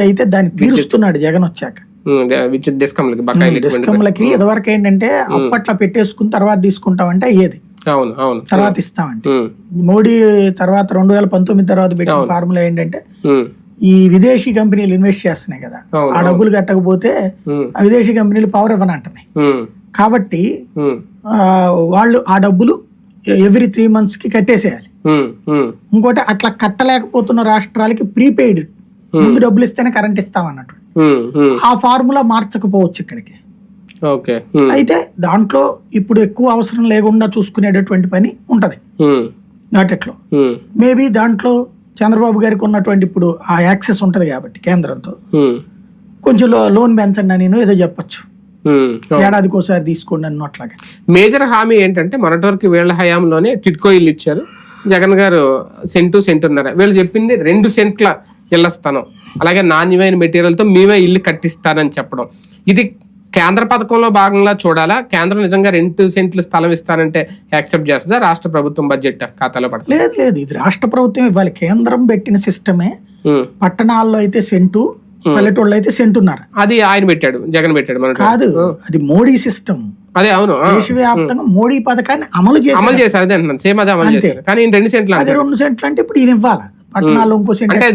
అయితే దాన్ని తీరుస్తున్నాడు జగన్ వచ్చాక. విద్యుత్ బకాయిలు డిస్కమ్లకి ఇదివరకు ఏంటంటే అప్పట్లో పెట్టేసుకుని తర్వాత తీసుకుంటామంటే అయ్యేది. అవును అవును. తర్వాత ఇస్తామంటే. మోడీ తర్వాత రెండు వేల పంతొమ్మిది తర్వాత పెట్టిన ఫార్ములా ఏంటంటే ఈ విదేశీ కంపెనీలు ఇన్వెస్ట్ చేస్తున్నాయి కదా. ఆ డబ్బులు కట్టకపోతే ఆ విదేశీ కంపెనీలు పవర్ ఇవ్వనంటున్నాయి. కాబట్టి వాళ్ళు ఆ డబ్బులు ఎవ్రీ త్రీ మంత్స్కి కట్టేసేయాలి. ఇంకోటి అట్లా కట్టలేకపోతున్న రాష్ట్రాలకి ప్రీపెయిడ్ ముందు డబ్బులు ఇస్తేనే కరెంట్ ఇస్తామన్నట్టు. ఉమ్, ఉమ్, ఆ ఫార్ములా మార్చకపోవచ్చు ఇక్కడికి. ఓకే అయితే దాంట్లో ఇప్పుడు ఎక్కువ అవసరం లేకుండా చూసుకునేటటువంటి పని ఉంటది. నాటెట్లో. మేబీ దాంట్లో చంద్రబాబు గారికి ఉన్నటువంటి ఇప్పుడు ఆ యాక్సెస్ ఉంటది కాబట్టి కేంద్రంతో. కొంచెం లోన్ పెంచండి అని ఏదో చెప్పొచ్చు. ఉమ్, ఏడాదికి ఒకసారి తీసుకోండి అన్న అట్లాగా. మేజర్ హామీ ఏంటంటే మొన్నటి వరకు వీళ్ళ హయాంలోనే టిట్కో ఇల్లు ఇచ్చారు. జగన్ గారు సెంటు సెంటున్నర వీళ్ళు చెప్పింది రెండు సెంట్ల ఇళ్ళ స్థలం. అలాగే నాణ్యమైన మెటీరియల్తో మేమే ఇల్లు కట్టిస్తానని చెప్పడం. ఇది కేంద్ర పథకంలో భాగంగా చూడాలా? కేంద్రం నిజంగా రెండు సెంట్లు స్థలం ఇస్తానంటే యాక్సెప్ట్ చేస్తుందా? రాష్ట్ర ప్రభుత్వం బడ్జెట్ ఖాతాలో పడుతుంది? లేదు లేదు. ఇది రాష్ట్ర ప్రభుత్వం ఇవ్వాలి. కేంద్రం పెట్టిన సిస్టమే. పట్టణాల్లో అయితే సెంటు పల్లెటూళ్ళు అయితే సెంటున్నారు. అది ఆయన పెట్టాడు. జగన్ పెట్టాడు మన కాదు అది మోడీ సిస్టమ్. అదే అవును. దేశవ్యాప్తంగా మోడీ పథకాన్ని అమలు చేసి అమలు చేశారు అదే సేమ్ అదే అమలు చేశారు. కానీ రెండు సెంట్లు అంటారు. రెండు సెంట్లు అంటే ఇప్పుడు ఈయన ఇవ్వాలి? పట్టణాల్లో ఇంకో సెంట్ అంటే